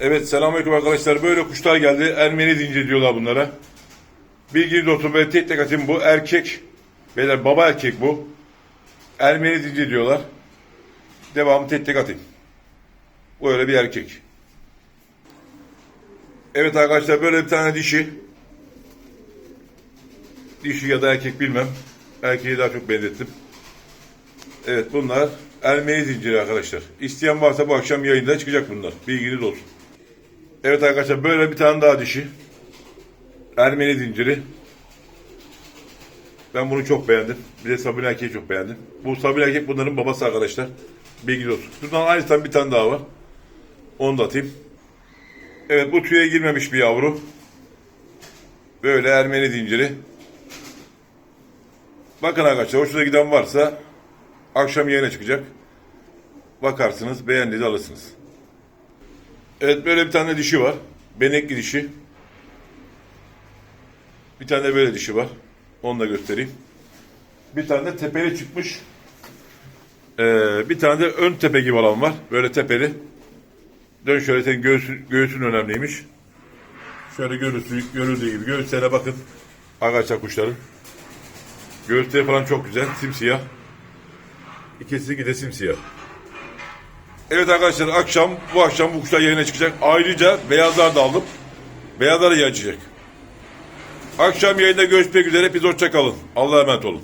Evet selamünaleyküm arkadaşlar. Böyle kuşlar geldi. Ermeni dinci diyorlar bunlara. Bilginiz olsun böyle tek tek atayım bu erkek. Beyler baba erkek bu. Ermeni dinci diyorlar. Devamı tek tek atayım. Bu öyle bir erkek. Evet arkadaşlar böyle bir tane dişi. Dişi ya da erkek bilmem. Erkeği daha çok benzettim. Evet bunlar Ermeni zinciri arkadaşlar. İsteyen varsa bu akşam yayında çıkacak bunlar. Bilginiz olsun. Evet arkadaşlar böyle bir tane daha dişi. Ermeni zinciri. Ben bunu çok beğendim. Bir de Sabine erkeği çok beğendim. Bu Sabine erkek bunların babası arkadaşlar. Bilginiz olsun. Bundan aynısından bir tane daha var. Onu da atayım. Evet bu tüye girmemiş bir yavru. Böyle Ermeni zinciri. Bakın arkadaşlar hoşuna giden varsa akşam yayına çıkacak. Bakarsınız beğendiğinizi alırsınız. Evet böyle bir tane dişi var. Benekli dişi. Bir tane böyle dişi var. Onu da göstereyim. Bir tane tepeli çıkmış. Ee, bir tane de ön tepe gibi olan var. Böyle tepeli. Dön şöyle senin göğsün, göğsün önemliymiş. Şöyle görüldüğü, görüldüğü gibi. Göğüslerine bakın. Arkadaşlar kuşların. Göğüsleri falan çok güzel. Simsiyah. İkisi de simsiyah. Evet arkadaşlar akşam bu akşam bu kuşlar yayına çıkacak. Ayrıca beyazlar da aldım. Beyazlar da yayın çıkacak. Akşam yayında görüşmek üzere. Biz hoşça kalın. Allah'a emanet olun.